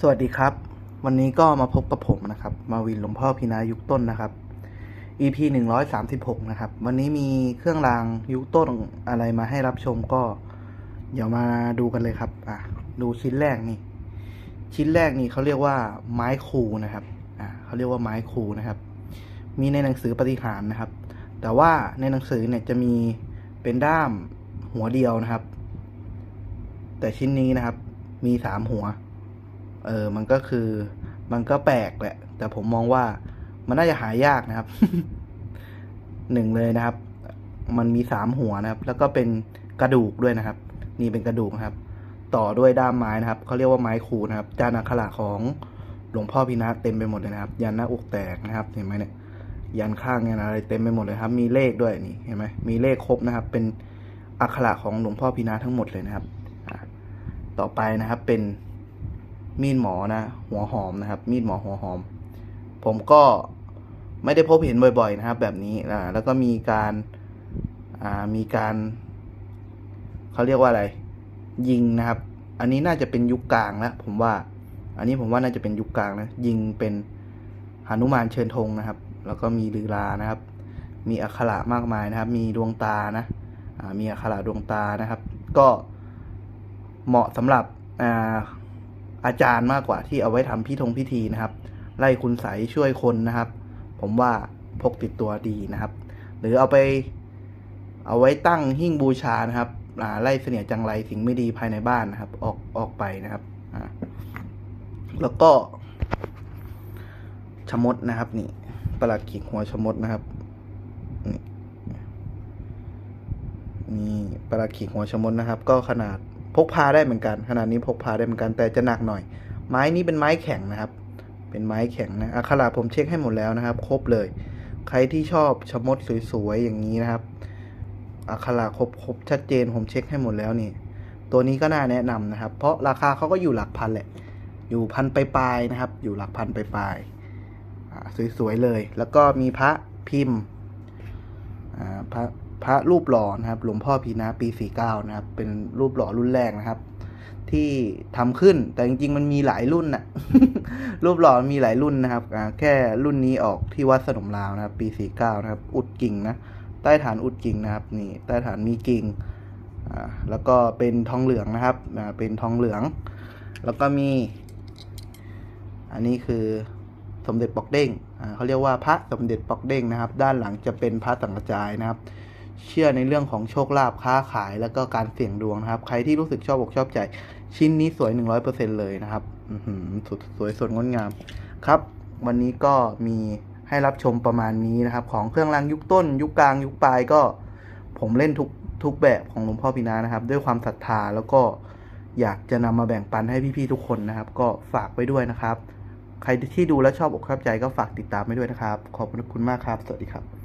สวัสดีครับ วันนี้ก็มาพบกับผมนะครับ มาวินหลวงพ่อพินายุคต้นนะครับ EP หนึ่งร้อยสามสิบหกนะครับ วันนี้มีเครื่องรางยุคต้นอะไรมาให้รับชมก็ เดี๋ยวมาดูกันเลยครับ อะ ดูชิ้นแรกนี่ ชิ้นแรกนี่เขาเรียกว่าไม้คูนะครับ อ่าเขาเรียกว่าไม้คูนะครับ มีในหนังสือปฏิหารนะครับ แต่ว่าในหนังสือเนี่ยจะมีเป็นด้ามหัวเดียวนะครับ แต่ชิ้นนี้นะครับ มีสามหัว เออมันก็คือ มันก็แปลกแหละ แต่ผมมองว่ามันน่าจะหายากนะครับหนึ่งเลยนะครับ มันมีสามหัวนะครับ แล้วก็เป็นกระดูกด้วยนะครับ นี่เป็นกระดูกนะครับ ต่อด้วยด้ามไม้นะครับเขาเรียกว่าไม้คูนะครับ จานอักขระของหลวงพ่อพินาเต็มไปหมดเลยนะครับ ยันหน้าอกแตกนะครับ เห็นไหมเนี่ย ยันข้างยันอะไรเต็มไปหมดเลยครับ มีเลขด้วยนี่เห็นไหมมีเลขครบนะครับ เป็นอักขระของหลวงพ่อพินาทั้งหมดเลยนะครับ ต่อไปนะครับเป็น มีดหมอนะ หัวหอมนะครับ มีดหมอหัวหอม ผมก็ไม่ได้พบเห็นบ่อยๆนะครับ แบบนี้อ่าแล้วก็มีการอ่ามีการเขาเรียกว่าอะไร ยิงนะครับ อันนี้น่าจะเป็นยุคกลางแล้วผมว่า อันนี้ผมว่าน่าจะเป็นยุคกลางนะยิงเป็นหนุมานเชิญธงนะครับ แล้วก็มีลือลานะครับ มีอักขระมากมายนะครับ มีดวงตานะมีอักขระดวงตานะครับ ก็เหมาะสำหรับ อาจารย์มากกว่าที่เอาไว้ทำพิธงพิธีนะครับ ไล่คุณใสช่วยคนนะครับ ผมว่าพกติดตัวดีนะครับ หรือเอาไป เอาไว้ตั้งหิ้งบูชานะครับไล่เสนียจังไรสิ่งไม่ดีภายในบ้านนะครับ ออกออกไปนะครับแล้วก็ ชมดนะครับ นี่ประหลัดขีดหัวชมดนะครับนี่นี่ประหลัดขีดหัวชมดนะครับ ก็ขนาด พกพาได้เหมือนกัน ขนาดนี้พกพาได้เหมือนกันแต่จะหนักหน่อย ไม้นี้เป็นไม้แข็งนะครับ เป็นไม้แข็งนะอักขระผมเช็คให้หมดแล้วนะครับ ครบเลย ใครที่ชอบชมดสวยๆอย่างนี้นะครับอักขระครบครบชัดเจนผมเช็คให้หมดแล้วนี่ ตัวนี้ก็น่าแนะนำนะครับ เพราะราคาเขาก็อยู่หลักพันแหละ อยู่พันไปลายนะครับ อยู่หลักพันไปลายสวยๆเลย แล้วก็มีพระพิมพ์พระ พระรูปหล่อนะครับ หลวงพ่อพีนะปีสี่เก้านะครับ เป็นรูปหล่อรุ่นแรกนะครับ ที่ทำขึ้นแต่จริงๆมันมีหลายรุ่นน่ะรูปหล่อมีหลายรุ่นนะครับแค่รุ่นนี้ออกที่วัดสนมลาวนะครับ ปีสี่เก้านะครับ อุดกิ่งนะใต้ฐานอุดกิ่งนะครับ นี่ใต้ฐานมีกิ่งแล้วก็เป็นทองเหลืองนะครับเป็นทองเหลือง แล้วก็มี อันนี้คือสมเด็จปอกเด้งเขาเรียกว่าพระสมเด็จปอกเด้งนะครับ ด้านหลังจะเป็นพระสังกระจายนะครับ เชื่อในเรื่องของโชคลาภค้าขายแล้วก็การเสี่ยงดวงนะครับ ใครที่รู้สึกชอบอกชอบใจ ชิ้นนี้สวย 100%เลยนะครับหือสุดสวยสดงดงาม ครับ วันนี้ก็มีให้รับชมประมาณนี้นะครับ ของเครื่องรางยุคต้น ยุคกลางยุคปลายก็ ผมเล่นทุกทุกแบบของหลวงพ่อพินานะครับ ด้วยความศรัทธาแล้วก็อยากจะนำมาแบ่งปันให้พี่ๆทุกคนนะครับ ก็ฝากไว้ด้วยนะครับ ใครที่ดูแล้วชอบอกชอบใจก็ฝากติดตามไว้ด้วยนะครับ ขอบคุณมากครับ สวัสดีครับ